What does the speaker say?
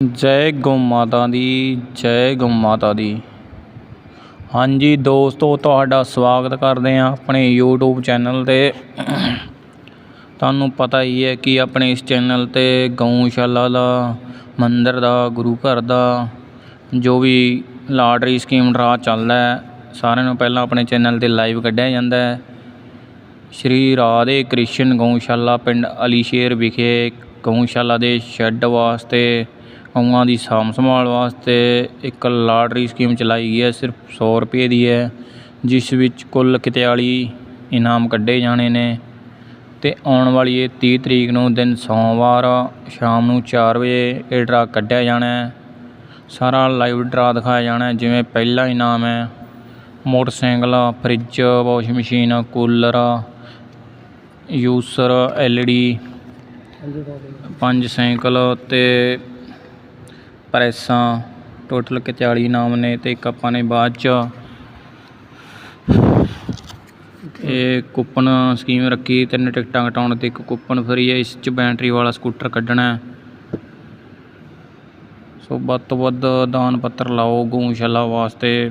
ਜੈ ਗਊ ਮਾਤਾ ਦੀ, ਜੈ ਗਊ ਮਾਤਾ ਦੀ। ਹਾਂਜੀ ਦੋਸਤੋ, ਤੁਹਾਡਾ ਸਵਾਗਤ ਕਰਦੇ ਹਾਂ ਆਪਣੇ YouTube ਚੈਨਲ 'ਤੇ। ਤੁਹਾਨੂੰ ਪਤਾ ਹੀ ਹੈ ਕਿ ਆਪਣੇ ਇਸ ਚੈਨਲ 'ਤੇ ਗਊਸ਼ਾਲਾ ਦਾ, ਮੰਦਿਰ ਦਾ, ਗੁਰੂ ਘਰ ਦਾ, ਜੋ ਵੀ ਲਾਟਰੀ ਸਕੀਮ ਡਰਾ ਚੱਲਦਾ ਹੈ, ਸਾਰਿਆਂ ਨੂੰ ਪਹਿਲਾਂ ਆਪਣੇ ਚੈਨਲ 'ਤੇ ਲਾਈਵ ਕੱਢਿਆ ਜਾਂਦਾ ਹੈ। ਸ਼੍ਰੀ ਰਾਧੇ ਕ੍ਰਿਸ਼ਨ ਗਊਸ਼ਾਲਾ ਪਿੰਡ ਅਲੀਸ਼ੇਰ ਵਿਖੇ ਗਊਸ਼ਾਲਾ ਦੇ ਸ਼ੈੱਡ ਵਾਸਤੇ ਗਊਆਂ ਦੀ ਸਾਂਭ ਸੰਭਾਲ ਵਾਸਤੇ ਇੱਕ ਲਾਟਰੀ ਸਕੀਮ ਚਲਾਈ ਗਈ ਹੈ, ਸਿਰਫ ਸੌ ਰੁਪਏ ਦੀ ਹੈ, ਜਿਸ ਵਿੱਚ ਕੁੱਲ 41 ਇਨਾਮ ਕੱਢੇ ਜਾਣੇ ਨੇ ਅਤੇ ਆਉਣ ਵਾਲੀ ਇਹ ਤੀਹ ਤਰੀਕ ਨੂੰ ਦਿਨ ਸੋਮਵਾਰ ਸ਼ਾਮ ਨੂੰ ਚਾਰ ਵਜੇ ਇਹ ਡਰਾ ਕੱਢਿਆ ਜਾਣਾ ਸਾਰਾ ਲਾਈਵ ਡਰਾ ਦਿਖਾਇਆ ਜਾਣਾ ਜਿਵੇਂ ਪਹਿਲਾ ਇਨਾਮ ਹੈ। Motorcycle fridge, washing machine cooler juicer LED ਪੰਜ ਸਾਈਕਲ ਅਤੇ ਪ੍ਰੈਸਾਂ ਟੋਟਲ 41 ਇਨਾਮ ਨੇ ਅਤੇ ਇੱਕ ਆਪਾਂ ਨੇ ਬਾਅਦ 'ਚ ਇਹ ਕੂਪਨ ਸਕੀਮ ਰੱਖੀ ਤਿੰਨ ਟਿਕਟਾਂ ਕਟਾਉਣ 'ਤੇ ਇੱਕ ਕੂਪਨ ਫਰੀ ਹੈ ਇਸ 'ਚ ਬੈਟਰੀ ਵਾਲਾ ਸਕੂਟਰ ਕੱਢਣਾ ਸੋ ਵੱਧ ਤੋਂ ਵੱਧ ਦਾਨ ਪੱਤਰ ਲਾਓ ਗਊਸ਼ਾਲਾ ਵਾਸਤੇ।